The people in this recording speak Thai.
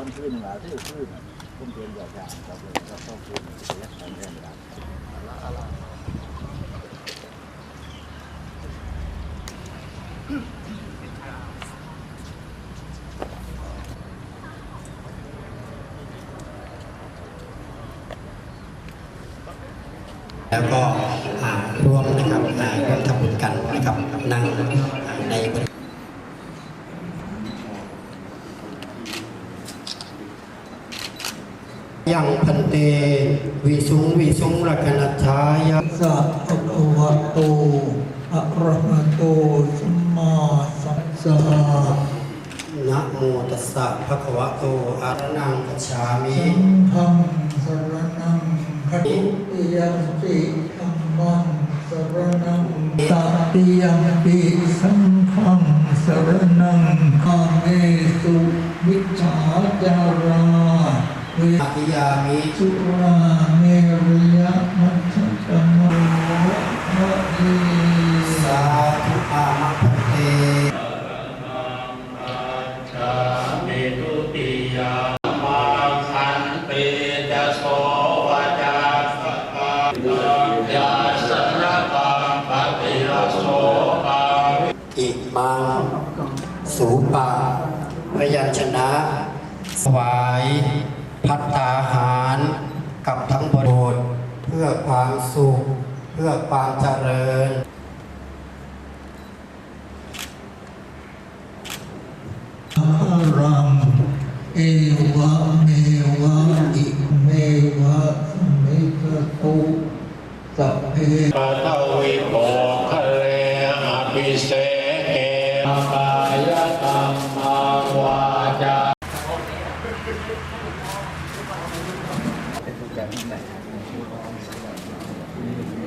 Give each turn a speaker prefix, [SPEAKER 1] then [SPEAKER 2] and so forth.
[SPEAKER 1] อนขึ้นมาที่ขึ้นผมเป็นยาชาครับเลยก็ต้องขึ้นเสียตอนแรกครับ
[SPEAKER 2] แล้วก็ร่วมนะครับอ่าร่วมทำบุญกันนะครับนั่งอ่าในบริ ยังพันเตวิสุงวิสุงรักนัชชายะ
[SPEAKER 3] สัพพะคะวะโตอะระหะโตสัมมาสัมพุทธัสสะ
[SPEAKER 2] นะโมตัสสะภะคะวะโตอะระนังกัจฉามิ
[SPEAKER 3] สังฆังสรณังคัจติยัมปิธัมมังสรณังตติยัมปิสังฆังสรณังอาเมสุวิชชาจาราเว
[SPEAKER 2] อธิยามิ
[SPEAKER 3] สุราเมริยมัชฌะกมโมะเย
[SPEAKER 2] สาธุอามัพันเต
[SPEAKER 4] มิทุติยามังคันติจะโสวะจาสกายาสนะปังปฏิรโสปัง
[SPEAKER 2] อิมังสูปาพยัญชนะถวาย พัตตาหารกับทั้งบริบทเพื่อความสุข เพื่อความเจริญ
[SPEAKER 3] อารังเอวะเมวะอิเมวะสมิจตุสัพเพ
[SPEAKER 4] ปะทวิโภคะเลอภิเสเกกายกรรมังวาจา
[SPEAKER 1] ไหนในช่วงของสักการะ